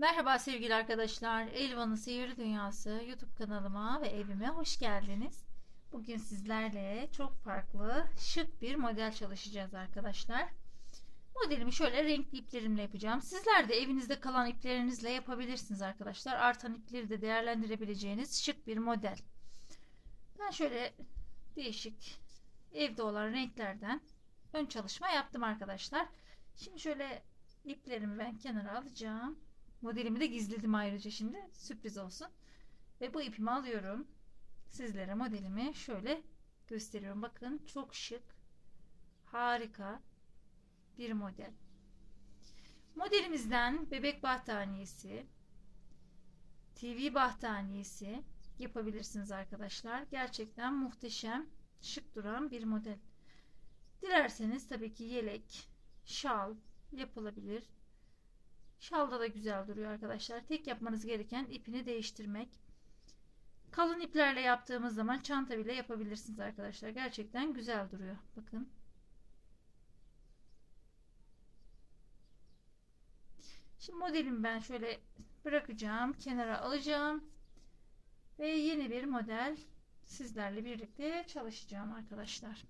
Merhaba sevgili arkadaşlar. Elvan'ın Sihirli Dünyası YouTube kanalıma ve evime hoş geldiniz. Bugün sizlerle çok farklı, şık bir model çalışacağız arkadaşlar. Modelimi şöyle renkli iplerimle yapacağım. Sizler de evinizde kalan iplerinizle yapabilirsiniz arkadaşlar. Artan ipleri de değerlendirebileceğiniz şık bir model. Ben şöyle değişik evde olan renklerden ön çalışma yaptım arkadaşlar. Şimdi şöyle iplerimi ben kenara alacağım. Modelimi de gizledim ayrıca şimdi. Sürpriz olsun. Ve bu ipimi alıyorum. Sizlere modelimi şöyle gösteriyorum. Bakın çok şık. Harika bir model. Modelimizden bebek battaniyesi, TV battaniyesi yapabilirsiniz arkadaşlar. Gerçekten muhteşem, şık duran bir model. Dilerseniz tabii ki yelek, şal yapılabilir. Şalda da güzel duruyor arkadaşlar. Tek yapmanız gereken ipini değiştirmek. Kalın iplerle yaptığımız zaman çanta bile yapabilirsiniz arkadaşlar. Gerçekten güzel duruyor. Bakın. Şimdi modelimi ben şöyle bırakacağım. Kenara alacağım. Ve yeni bir model sizlerle birlikte çalışacağım arkadaşlar.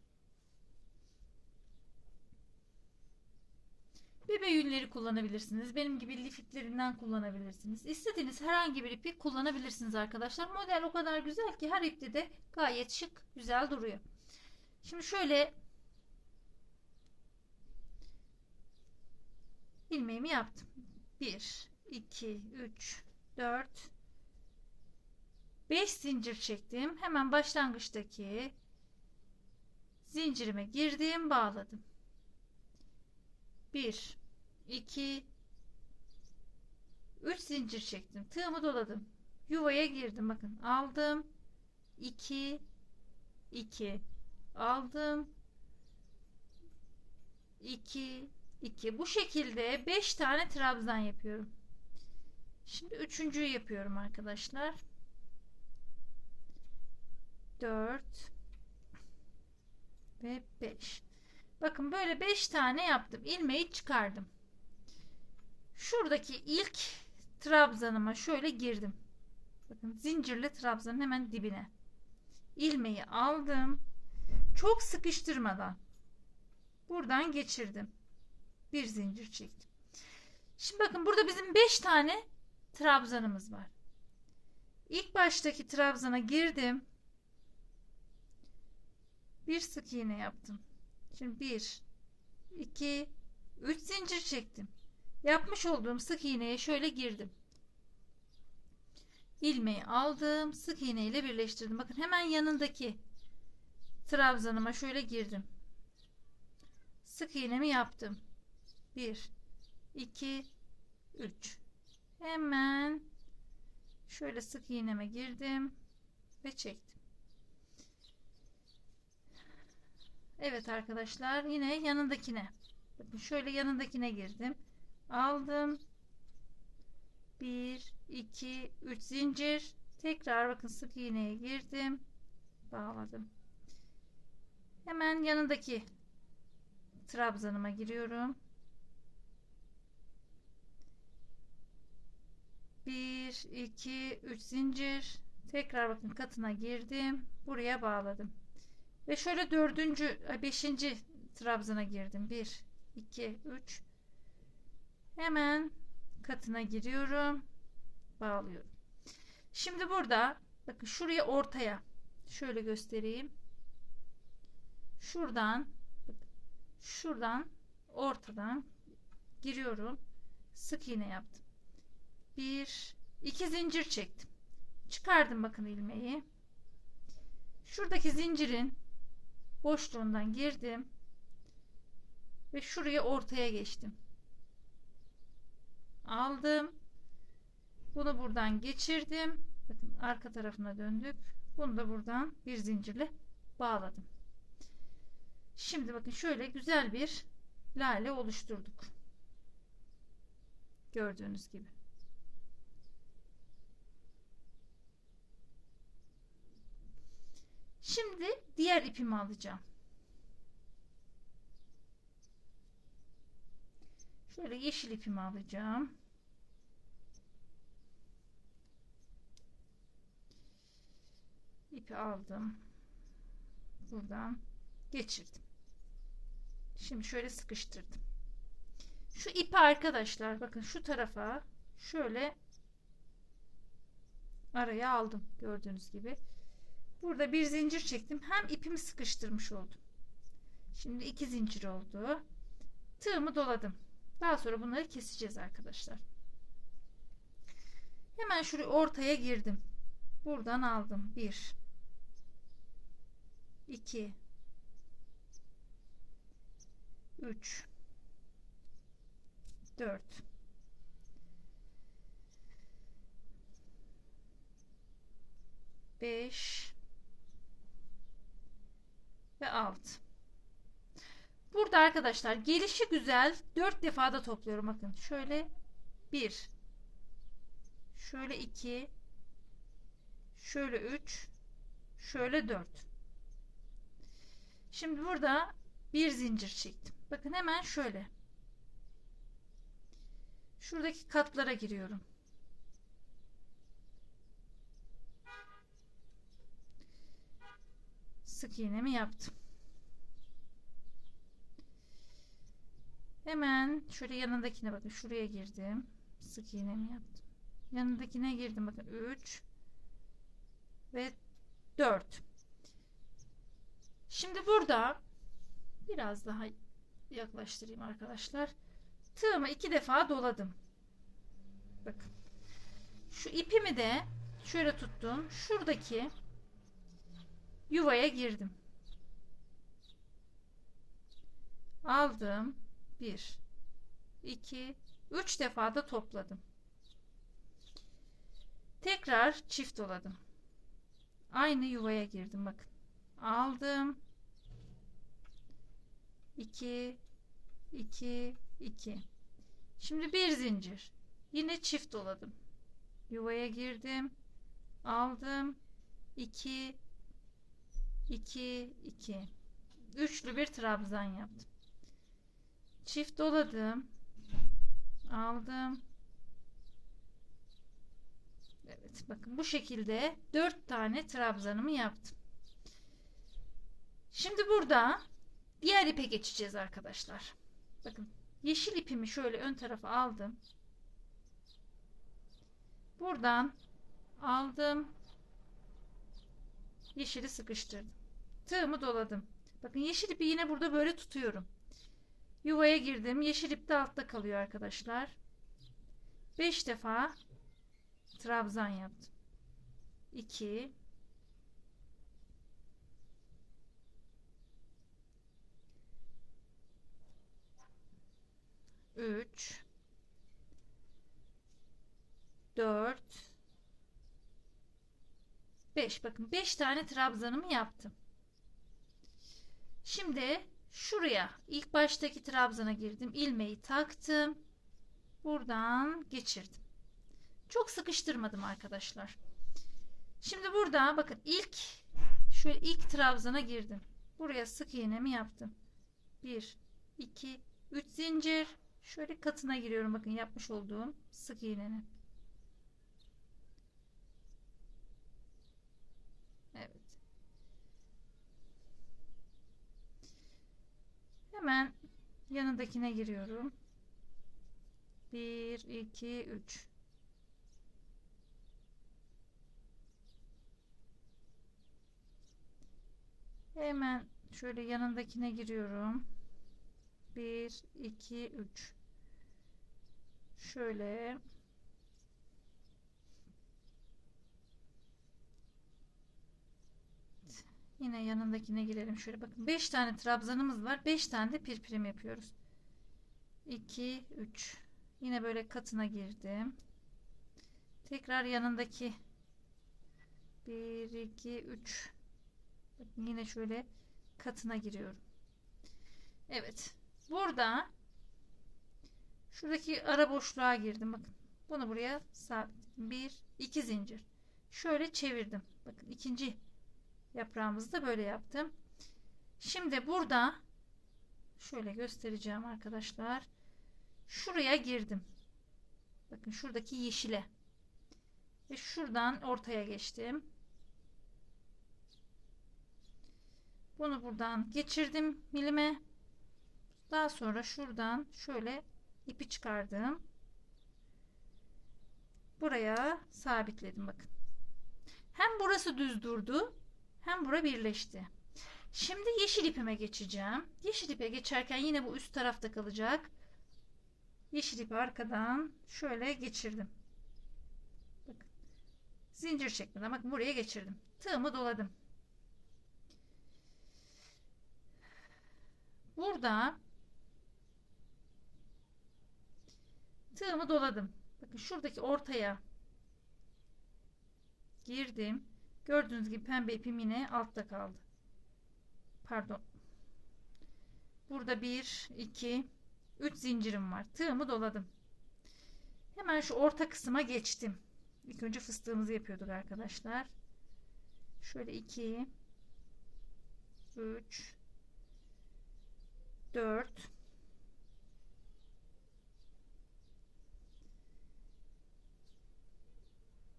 Bebe yünleri kullanabilirsiniz. Benim gibi lif iplerinden kullanabilirsiniz. İstediğiniz herhangi bir ipi kullanabilirsiniz arkadaşlar. Model o kadar güzel ki her ipte de gayet şık, güzel duruyor. Şimdi şöyle ilmeğimi yaptım. 1, 2, 3, 4, 5 zincir çektim. Hemen başlangıçtaki zincirime girdim, bağladım. 1 2 3 zincir çektim. Tığımı doladım. Yuvaya girdim. Bakın aldım. 2 2 aldım. 2 2 bu şekilde 5 tane trabzan yapıyorum. Şimdi üçüncüyü yapıyorum arkadaşlar. 4 ve 5. Bakın böyle 5 tane yaptım. İlmeği çıkardım. Şuradaki ilk trabzanıma şöyle girdim. Bakın zincirli trabzanın hemen dibine. İlmeği aldım. Çok sıkıştırmadan buradan geçirdim. Bir zincir çektim. Şimdi bakın burada bizim 5 tane trabzanımız var. İlk baştaki trabzana girdim. Bir sık iğne yaptım. Şimdi 1 2 3 zincir çektim. Yapmış olduğum sık iğneye şöyle girdim. ilmeği aldım. Sık iğne ile birleştirdim. Bakın hemen yanındaki trabzanıma şöyle girdim. Sık iğnemi yaptım. 1 2 3 Hemen şöyle sık iğneme girdim ve çektim. Evet arkadaşlar yine yanındakine. Şöyle yanındakine girdim. Aldım. 1 2 3 zincir. Tekrar bakın sık iğneye girdim. Bağladım. Hemen yanındaki trabzanıma giriyorum. 1 2 3 zincir. Tekrar bakın katına girdim. Buraya bağladım. Ve şöyle dördüncü, beşinci trabzana girdim. Bir, iki, üç. Hemen katına giriyorum. Bağlıyorum. Şimdi burada bakın şuraya ortaya şöyle göstereyim. Şuradan şuradan ortadan giriyorum. Sık iğne yaptım. Bir, iki zincir çektim. Çıkardım bakın ilmeği. Şuradaki zincirin boşluğundan girdim ve şuraya ortaya geçtim. Aldım. Bunu buradan geçirdim. Bakın arka tarafına döndük. Bunu da buradan bir zincirle bağladım. Şimdi bakın şöyle güzel bir lale oluşturduk. Gördüğünüz gibi Şimdi diğer ipimi alacağım. Şöyle yeşil ipimi alacağım. İpi aldım. Buradan geçirdim. Şimdi şöyle sıkıştırdım. Şu ipi arkadaşlar bakın şu tarafa şöyle araya aldım gördüğünüz gibi. Burada bir zincir çektim. Hem ipimi sıkıştırmış oldum. Şimdi iki zincir oldu. Tığımı doladım. Daha sonra bunları keseceğiz arkadaşlar. Hemen şuraya ortaya girdim. Buradan aldım. 1 2 3 4 5 ve 6 Burada arkadaşlar gelişi güzel. 4 defada topluyorum. Bakın şöyle 1 şöyle 2 şöyle 3 şöyle 4 şimdi burada bir zincir çektim. Bakın hemen şöyle. Şuradaki katlara giriyorum sık iğnemi yaptım. Hemen şöyle yanındakine bakın şuraya girdim. Sık iğnemi yaptım. Yanındakine girdim bakın 3 ve 4 şimdi burada biraz daha yaklaştırayım arkadaşlar. Tığımı iki defa doladım. Bakın şu ipimi de şöyle tuttum. Şuradaki yuvaya girdim. Aldım. 1 2 3 defa da topladım. Tekrar çift doladım. Aynı yuvaya girdim bakın. Aldım. 2 2 2 şimdi bir zincir. Yine çift doladım. Yuvaya girdim. Aldım. 2 2 2 üçlü bir trabzan yaptım çift doladım aldım Evet bakın bu şekilde 4 tane trabzanımı yaptım. Şimdi burada diğer ipe geçeceğiz arkadaşlar. Bakın yeşil ipimi şöyle ön tarafa aldım. Buradan aldım. Yeşili sıkıştırdım. Tığımı doladım. Bakın yeşil ipi yine burada böyle tutuyorum. Yuvaya girdim. Yeşil ip de altta kalıyor arkadaşlar. 5 defa trabzan yaptım. 2 3 4 5 bakın 5 tane trabzanımı yaptım. Şimdi şuraya ilk baştaki trabzana girdim. ilmeği taktım. Buradan geçirdim. Çok sıkıştırmadım arkadaşlar. Şimdi burada bakın ilk şöyle ilk trabzana girdim. Buraya sık iğnemi yaptım. 1 2 3 zincir şöyle katına giriyorum bakın yapmış olduğum sık iğnenin. Evet. Hemen yanındakine giriyorum. 1 2 3 Hemen şöyle yanındakine giriyorum. 1 2 3 Şöyle Yine yanındakine girelim. Şöyle bakın 5 tane trabzanımız var. 5 tane de pirpirim yapıyoruz. 2 3 Yine böyle katına girdim. Tekrar yanındaki 1 2 3 Bakın yine şöyle katına giriyorum. Evet. Burada şuradaki ara boşluğa girdim. Bakın. Bunu buraya sabitledim. Bir, iki zincir. Şöyle çevirdim. Bakın ikinci yaprağımızı da böyle yaptım. Şimdi burada şöyle göstereceğim arkadaşlar. Şuraya girdim. Bakın şuradaki yeşile. Ve şuradan ortaya geçtim. Bunu buradan geçirdim milime. Daha sonra şuradan şöyle ipi çıkardım. Buraya sabitledim bakın. Hem burası düz durdu hem bura birleşti. Şimdi yeşil ipime geçeceğim. Yeşil ipe geçerken yine bu üst tarafta kalacak. Yeşil ipi arkadan şöyle geçirdim. Bakın. Zincir şeklinde. Bakın buraya geçirdim. Tığımı doladım. Burada tığımı doladım. Bakın şuradaki ortaya girdim. Gördüğünüz gibi pembe ipim yine altta kaldı. Pardon. Burada bir, iki, üç zincirim var. Tığımı doladım. Hemen şu orta kısma geçtim. İlk önce fıstığımızı yapıyorduk arkadaşlar. Şöyle iki, üç, dört,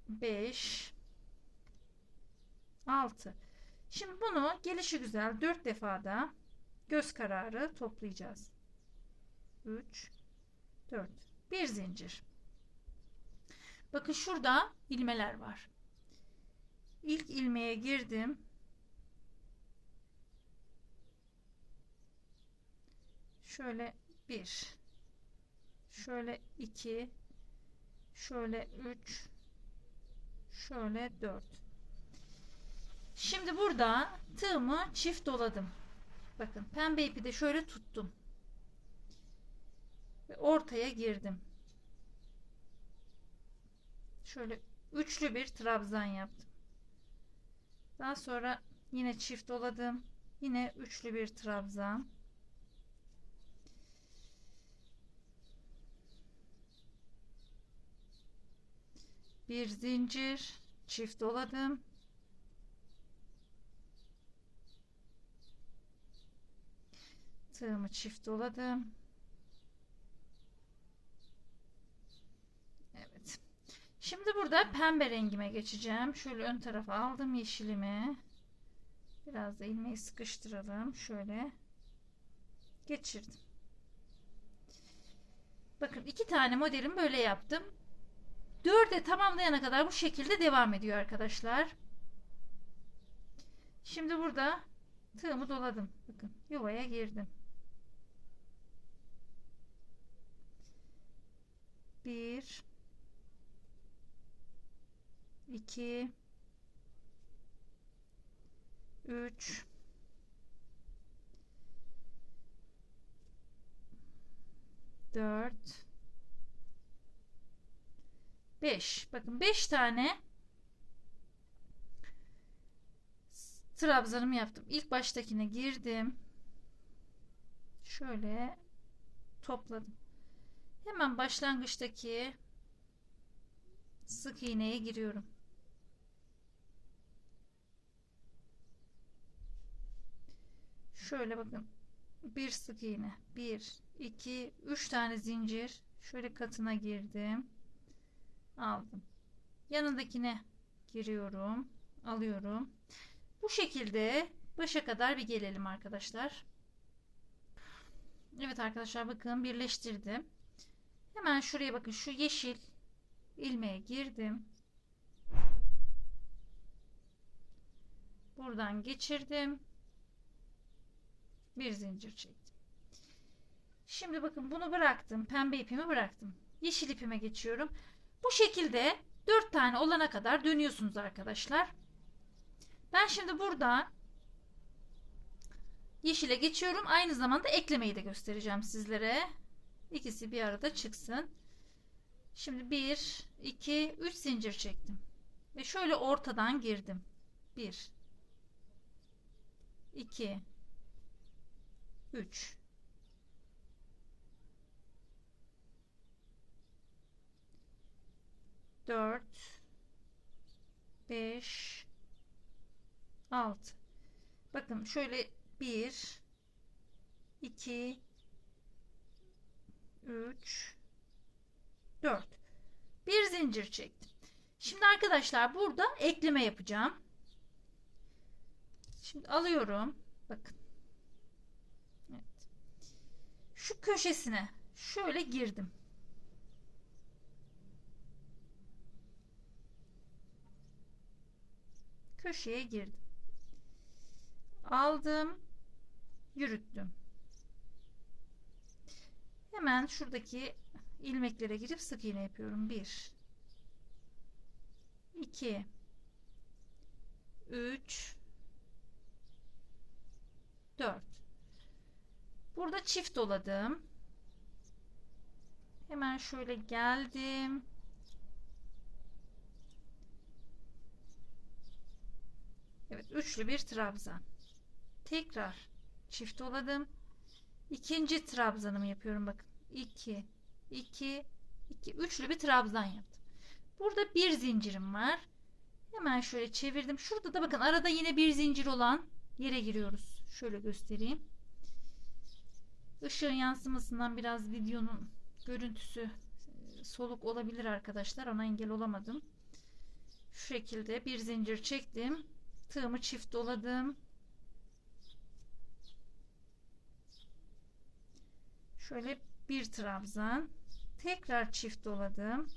beş, 6. Şimdi bunu gelişi güzel 4 defada göz kararı toplayacağız. 3 4 bir zincir. Bakın şurada ilmeler var. İlk ilmeğe girdim. Şöyle 1 şöyle 2 şöyle 3 şöyle 4 Şimdi burada tığımı çift doladım. Bakın pembe ipi de şöyle tuttum. Ve ortaya girdim. Şöyle üçlü bir trabzan yaptım. Daha sonra yine çift doladım. Yine üçlü bir trabzan. Bir zincir çift doladım. Tığımı çift doladım. Evet. Şimdi burada pembe rengime geçeceğim. Şöyle ön tarafa aldım yeşilimi. Biraz da ilmeği sıkıştıralım. Şöyle geçirdim. Bakın iki tane modelim böyle yaptım. Dörde tamamlayana kadar bu şekilde devam ediyor arkadaşlar. Şimdi burada tığımı doladım. Bakın yuvaya girdim. 1 2 3 4 5 bakın 5 tane trabzanımı yaptım. İlk baştakine girdim. Şöyle topladım. Hemen başlangıçtaki sık iğneye giriyorum. Şöyle bakın. Bir sık iğne. Bir, iki, üç tane zincir. Şöyle katına girdim. Aldım. Yanındakine giriyorum. Alıyorum. Bu şekilde başa kadar bir gelelim arkadaşlar. Evet arkadaşlar bakın birleştirdim. Hemen şuraya bakın şu yeşil ilmeğe girdim. Buradan geçirdim. Bir zincir çektim. Şimdi bakın bunu bıraktım. Pembe ipimi bıraktım. Yeşil ipime geçiyorum. Bu şekilde 4 tane olana kadar dönüyorsunuz arkadaşlar. Ben şimdi burada yeşile geçiyorum. Aynı zamanda eklemeyi de göstereceğim sizlere. İkisi bir arada çıksın. Şimdi 1, 2, 3 zincir çektim. Ve şöyle ortadan girdim. 1, 2, 3, 4, 5, 6. Bakın şöyle 1, 2, 3 4 bir zincir çektim. Şimdi arkadaşlar burada ekleme yapacağım. Şimdi alıyorum. Bakın. Evet. Şu köşesine şöyle girdim. Köşeye girdim. Aldım. Yürüttüm. Hemen şuradaki ilmeklere girip sık iğne yapıyorum. 1 2 3 4 Burada çift doladım. Hemen şöyle geldim. Evet, üçlü bir trabzan. Tekrar çift doladım. İkinci trabzanımı yapıyorum bakın. 2 2 2 üçlü bir trabzan yaptım. Burada bir zincirim var. Hemen şöyle çevirdim. Şurada da bakın arada yine bir zincir olan yere giriyoruz. Şöyle göstereyim. Işığın yansımasından biraz videonun görüntüsü e, soluk olabilir arkadaşlar. Ona engel olamadım. Şu şekilde bir zincir çektim. Tığımı çift doladım. Şöyle bir trabzan. Tekrar çift doladım.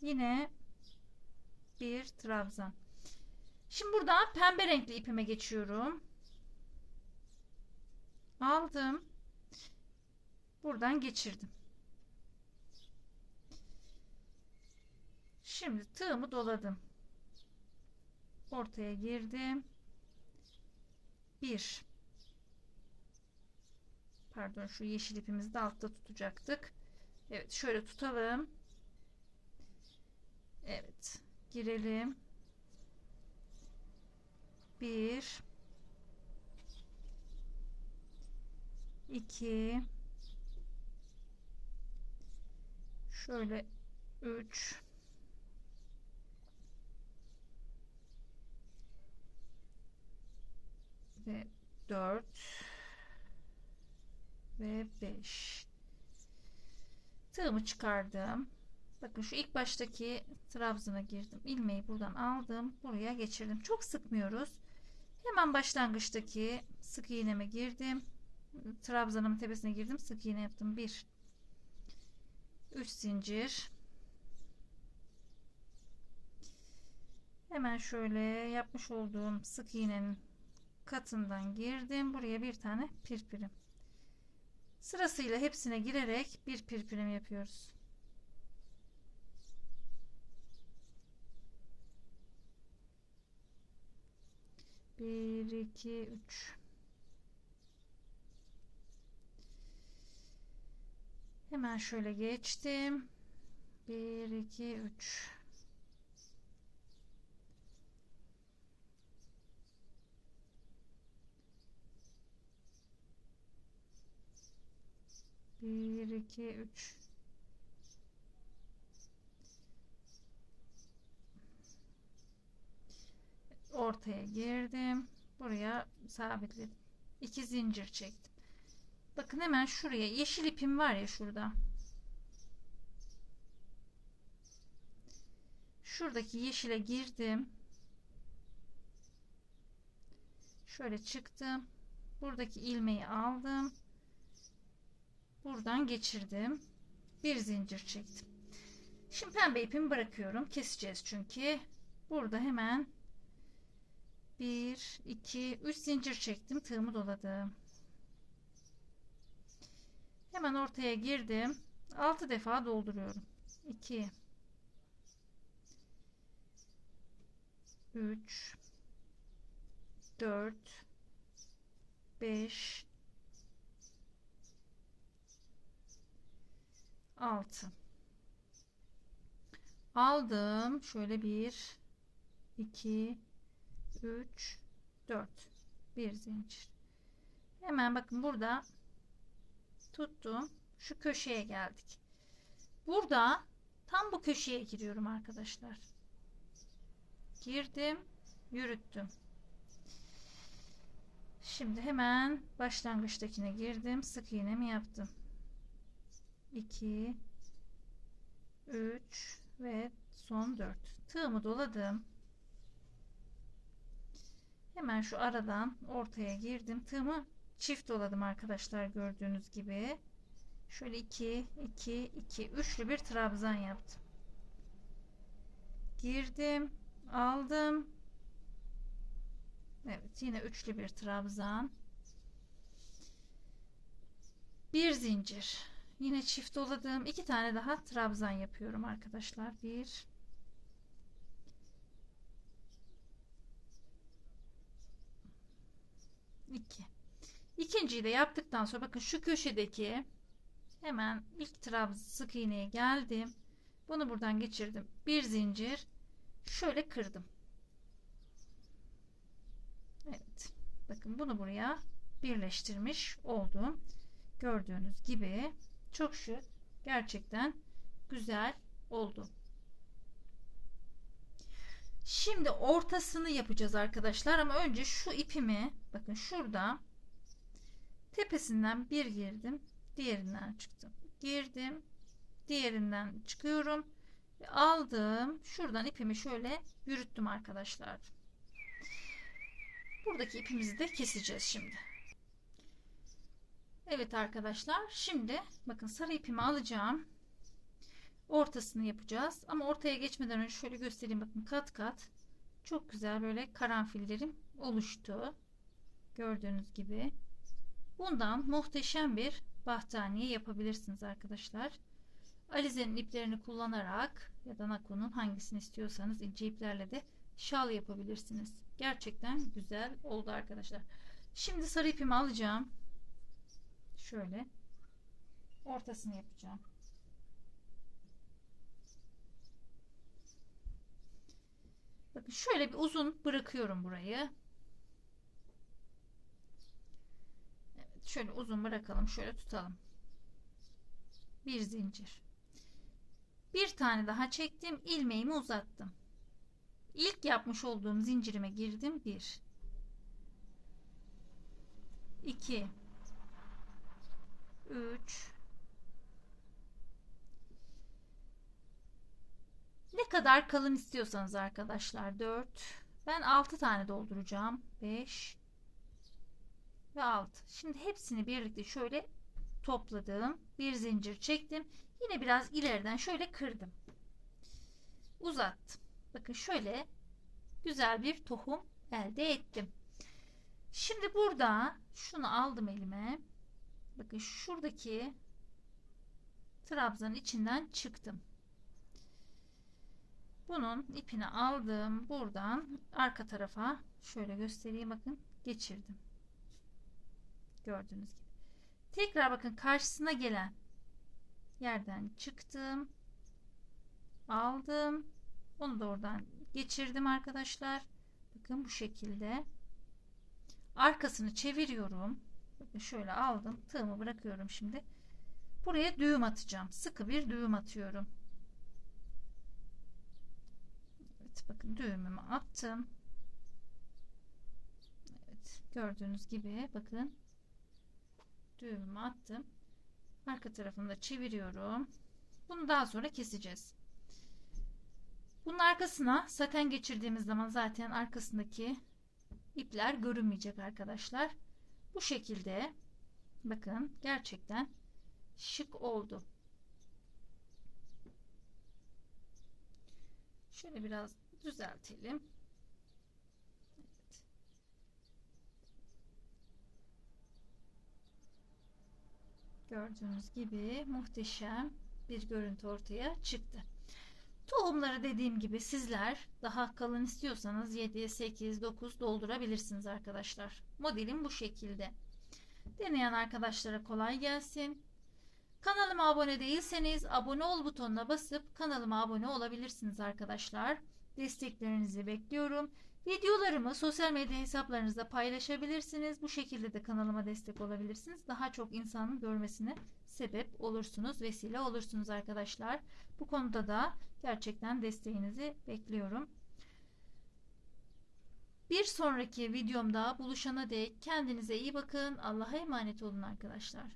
Yine bir trabzan. Şimdi buradan pembe renkli ipime geçiyorum. Aldım. Buradan geçirdim. Şimdi tığımı doladım. Ortaya girdim. Bir. Pardon şu yeşil ipimizi de altta tutacaktık. Evet şöyle tutalım. Evet. Girelim. Bir. iki, Şöyle üç. Ve dört. Ve beş. Tığımı çıkardım. Bakın şu ilk baştaki trabzana girdim. ilmeği buradan aldım. Buraya geçirdim. Çok sıkmıyoruz. Hemen başlangıçtaki sık iğneme girdim. Trabzanımın tepesine girdim. Sık iğne yaptım. 1 3 zincir. Hemen şöyle yapmış olduğum sık iğnenin katından girdim. Buraya bir tane pirpirim. Sırasıyla hepsine girerek bir pirpirim yapıyoruz. Bir, iki, üç. Hemen şöyle geçtim. Bir, iki, üç. Bir, iki, üç. ortaya girdim. Buraya sabitledim. İki zincir çektim. Bakın hemen şuraya yeşil ipim var ya şurada. Şuradaki yeşile girdim. Şöyle çıktım. Buradaki ilmeği aldım. Buradan geçirdim. Bir zincir çektim. Şimdi pembe ipimi bırakıyorum. Keseceğiz çünkü. Burada hemen 1 2 3 zincir çektim tığımı doladım hemen ortaya girdim 6 defa dolduruyorum 2 3 4 5 6 aldım. Şöyle 1 2 3 4 bir zincir. Hemen bakın burada tuttum. Şu köşeye geldik. Burada tam bu köşeye giriyorum arkadaşlar. Girdim yürüttüm. Şimdi hemen başlangıçtakine girdim. Sık iğnemi yaptım 2 3 ve son 4 tığımı doladım Hemen şu aradan ortaya girdim. Tığımı çift doladım arkadaşlar gördüğünüz gibi. Şöyle 2 2 2 üçlü bir trabzan yaptım. Girdim, aldım. Evet, yine üçlü bir trabzan. Bir zincir. Yine çift doladım. iki tane daha trabzan yapıyorum arkadaşlar. Bir. iki. İkinciyi de yaptıktan sonra bakın şu köşedeki hemen ilk trabzan sık iğneye geldim. Bunu buradan geçirdim. Bir zincir şöyle kırdım. Evet. Bakın bunu buraya birleştirmiş oldum. Gördüğünüz gibi çok şık. Gerçekten güzel oldu. Şimdi ortasını yapacağız arkadaşlar ama önce şu ipimi bakın şurada tepesinden bir girdim diğerinden çıktım girdim diğerinden çıkıyorum ve aldım şuradan ipimi şöyle yürüttüm arkadaşlar buradaki ipimizi de keseceğiz şimdi Evet arkadaşlar şimdi bakın sarı ipimi alacağım. Ortasını yapacağız. Ama ortaya geçmeden önce şöyle göstereyim. Bakın kat kat çok güzel böyle karanfillerim oluştu. Gördüğünüz gibi. Bundan muhteşem bir battaniye yapabilirsiniz arkadaşlar. Alizenin iplerini kullanarak ya da nakonun hangisini istiyorsanız ince iplerle de şal yapabilirsiniz. Gerçekten güzel oldu arkadaşlar. Şimdi sarı ipimi alacağım şöyle ortasını yapacağım Bakın şöyle bir uzun bırakıyorum burayı. Evet, şöyle uzun bırakalım. Şöyle tutalım. Bir zincir. Bir tane daha çektim. ilmeğimi uzattım. İlk yapmış olduğum zincirime girdim. Bir. iki, Üç. Ne kadar kalın istiyorsanız arkadaşlar 4 ben 6 tane dolduracağım. 5 ve 6 şimdi hepsini birlikte şöyle topladım. Bir zincir çektim. Yine biraz ileriden şöyle kırdım. Uzattım. Bakın şöyle güzel bir tohum elde ettim. Şimdi burada şunu aldım elime bakın şuradaki trabzanın içinden çıktım bunun ipini aldım. Buradan arka tarafa şöyle göstereyim bakın geçirdim. Gördüğünüz gibi. Tekrar bakın karşısına gelen yerden çıktım. Aldım. Onu da oradan geçirdim arkadaşlar. Bakın bu şekilde. Arkasını çeviriyorum. Şöyle aldım. Tığımı bırakıyorum şimdi. Buraya düğüm atacağım. Sıkı bir düğüm atıyorum. Evet bakın düğümümü attım. Evet gördüğünüz gibi bakın düğümümü attım. Arka tarafını çeviriyorum. Bunu daha sonra keseceğiz. Bunun arkasına saten geçirdiğimiz zaman zaten arkasındaki ipler görünmeyecek arkadaşlar. Bu şekilde bakın gerçekten şık oldu. Şöyle biraz düzeltelim. Gördüğünüz gibi muhteşem bir görüntü ortaya çıktı. Tohumları dediğim gibi sizler daha kalın istiyorsanız 7, 8, 9 doldurabilirsiniz arkadaşlar. Modelim bu şekilde. Deneyen arkadaşlara kolay gelsin. Kanalıma abone değilseniz abone ol butonuna basıp kanalıma abone olabilirsiniz arkadaşlar. Desteklerinizi bekliyorum. Videolarımı sosyal medya hesaplarınızda paylaşabilirsiniz. Bu şekilde de kanalıma destek olabilirsiniz. Daha çok insanın görmesine sebep olursunuz, vesile olursunuz arkadaşlar. Bu konuda da gerçekten desteğinizi bekliyorum. Bir sonraki videomda buluşana dek kendinize iyi bakın. Allah'a emanet olun arkadaşlar.